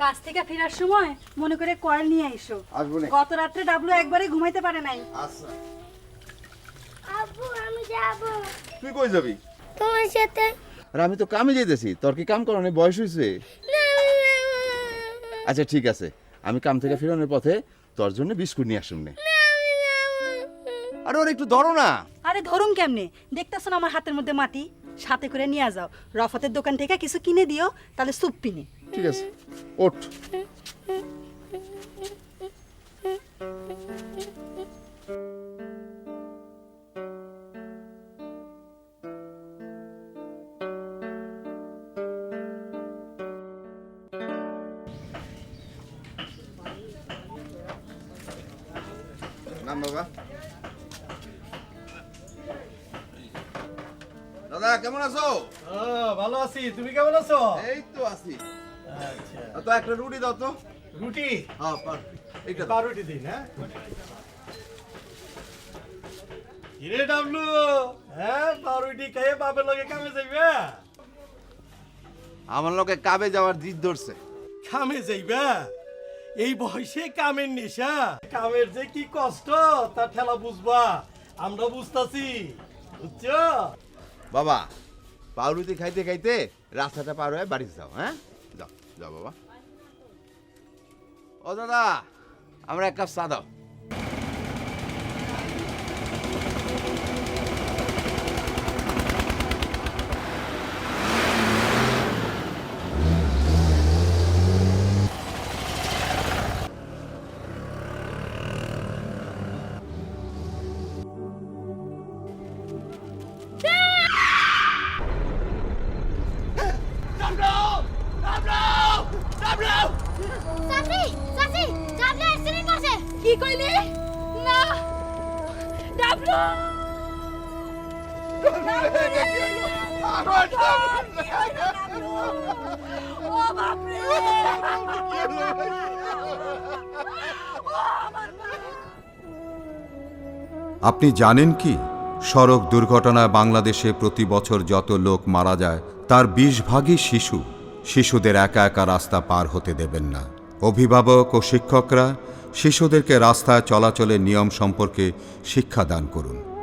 কাজ থেকে ফেরার সময় মনে করে কয়েল নিয়ে এসো। আসব গত রাত্রে ডাবলু একবারে ঘুমাইতে পারে নাই। আচ্ছা। আমি যাব। তুই কই যাবি? তোমার সাথে। আর আমি তো কামে যেতেছি তোর কি কাম করার বয়স হয়েছে আচ্ছা ঠিক আছে। আমি কাম থেকে ফেরানোর পথে তোর জন্য বিস্কুট নিয়ে আসুন না আরে ওর একটু ধরো না। আরে ধরুন কেমনে? দেখতেছো না আমার হাতের মধ্যে মাটি? সাথে করে নিয়ে যাও। রফতের দোকান থেকে কিছু কিনে দিও তাহলে স্যুপ পিনি ঠিক আছে। ওঠ। নাম বাবা। দাদা কেমন আছো? ভালো আছি। তুমি কেমন আছো? এই তো আছি। আচ্ছা। তো একটা রুটি দাও তো। রুটি? হ্যাঁ পার এইটা দাও। পাউরুটি দিন হ্যাঁ? ডাবলু? হ্যাঁ পাউরুটি খেয়ে বাপের লগে কামে যাইবে? আমার লোকে কাবে যাওয়ার জিদ ধরছে। কামে যাইবে? এই বয়সে কামের নেশা। কামের যে কি কষ্ট তার ঠেলা বুঝবা। আমরা বুঝতাছি বুঝছ? বাবা, পাউরুটি খাইতে খাইতে রাস্তাটা পার হয়ে বাড়িতে যাও হ্যাঁ? যাও যাও বাবা। ও দাদা, আমরা এক কাপ চা দাও। কি কইলি? না। ডাবলু। ও আপনি জানেন কি? সড়ক দুর্ঘটনায় বাংলাদেশে প্রতি বছর যত লোক মারা যায়, তার বিশ ভাগই শিশু। শিশুদের একা একা রাস্তা পার হতে দেবেন না। অভিভাবক ও শিক্ষকরা শিশুদেরকে রাস্তায় চলাচলের নিয়ম সম্পর্কে শিক্ষা দান করুন।